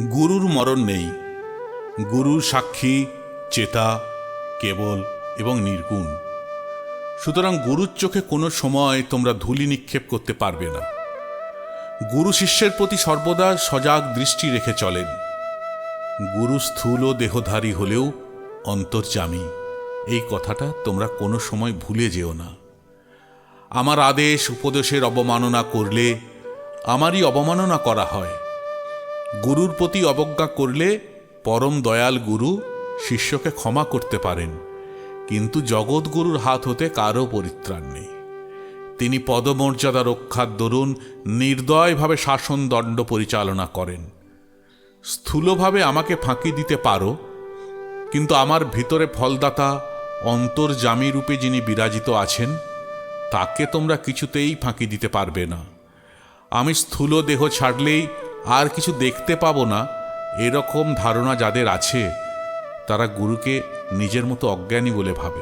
গুরুর মরণ নেই। গুরু সাক্ষী, চেতা, কেবল এবং নির্গুণ। সুতরাং গুরুর চোখে কোনো সময় তোমরা ধুলি নিক্ষেপ করতে পারবে না। গুরু শিষ্যের প্রতি সর্বদা সজাগ দৃষ্টি রেখে চলেন। গুরু স্থূল দেহধারী হলেও অন্তর্যামী। এই কথাটা তোমরা কোনো সময় ভুলে যেও না। আমার আদেশ, উপদেশের অবমাননা করলে আমারই অবমাননা করা হয়। গুরুর প্রতি অবজ্ঞা করলে পরম দয়াল গুরু শিষ্যকে ক্ষমা করতে পারেন। কিন্তু জগৎগুরুর হাত হতে কারও পরিত্রাণ নেই। তিনি পদমর্যাদা রক্ষার দরুন নির্দয়ভাবে শাসন দণ্ড পরিচালনা করেন। স্থূলভাবে আমাকে ফাঁকি দিতে পারো, কিন্তু আমার ভিতরে ফলদাতা অন্তর্জামী রূপে যিনি বিরাজিত আছেন, তাকে তোমরা কিছুতেই ফাঁকি দিতে পারবে না। আমি স্থূল দেহ ছাড়লেই আর কিছু দেখতে পাবো না, এরকম ধারণা যাদের আছে, তারা গুরুকে নিজের মতো অজ্ঞানী বলে ভাবে।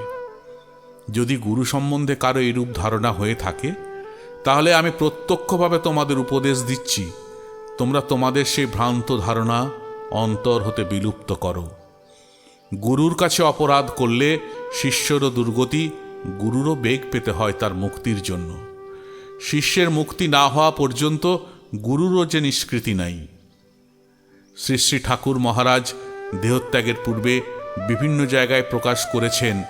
যদি গুরু সম্বন্ধে কারও এরূপ ধারণা হয়ে থাকে, তাহলে আমি প্রত্যক্ষভাবে তোমাদের উপদেশ দিচ্ছি, তোমরা তোমাদের সেই ভ্রান্ত ধারণা অন্তর হতে বিলুপ্ত করো। গুরুর কাছে অপরাধ করলে শিষ্যরও দুর্গতি, গুরুরও বেগ পেতে হয় তার মুক্তির জন্য। শিষ্যের মুক্তি না হওয়া পর্যন্ত গুরুরও যে নিষ্কৃতি নাই। শ্রী শ্রী ঠাকুর মহারাজ দেহত্যাগের পূর্বে বিভিন্ন জায়গায় প্রকাশ করেছেন,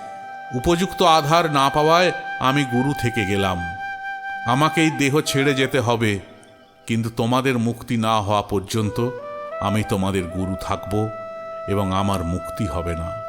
উপযুক্ত আধার না পাওয়ায় আমি গুরু থেকে গেলাম। আমাকে এই দেহ ছেড়ে যেতে হবে, কিন্তু তোমাদের মুক্তি না হওয়া পর্যন্ত আমি তোমাদের গুরু থাকব এবং আমার মুক্তি হবে না।